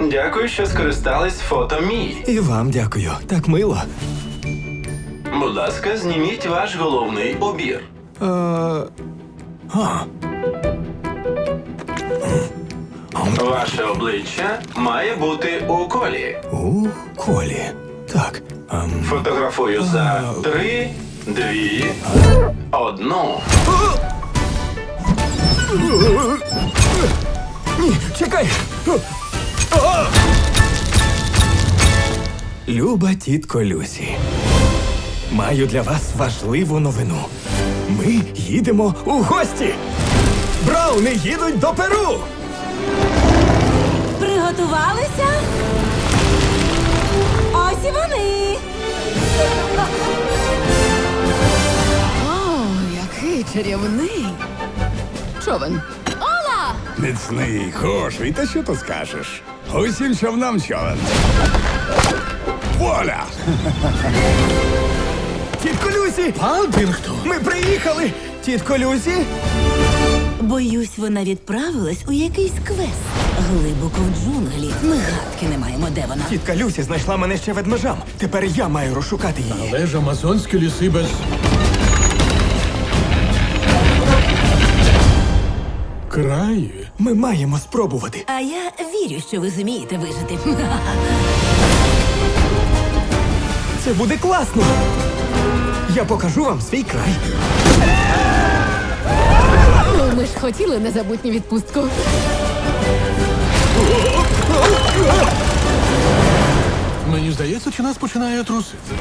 Дякую, що скористались фото Мії. І вам дякую. Так мило. Будь ласка, зніміть ваш головний убір. Е, а, Ваше обличчя має бути у колі. у колі. Так. ем, Фотографую за три, дві, одну. Ні, чекай! Люба тітко Люсі. Маю для вас важливу новину. Ми їдемо у гості. Брауни їдуть до Перу. Приготувалися? Ось і вони. О, який чарівний. Човен. Міцний, хороший, та що ти скажеш? Усім човнам човен. Воля! Тітко Люсі! Палдингтон! Ми приїхали! Тітко Люсі! Боюсь, вона відправилась у якийсь квест. Глибоко в джунглі. Ми гадки не маємо, де вона. Тітка Люсі знайшла мене ще ведмежам. Тепер я маю розшукати її. Але ж амазонські ліси без. Краї. Ми маємо спробувати. А я вірю, що ви зумієте вижити. Це буде класно. Я покажу вам свій край. Ну, ми ж хотіли незабутню відпустку. Мені здається, чи нас починає трусити.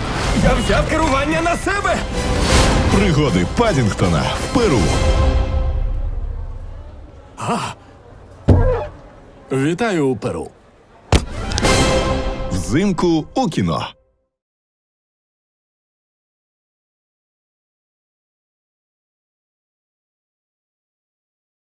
Я взяв керування на себе. Пригоди Падінгтона в Перу. Вітаю у Перу. Взимку у кіно.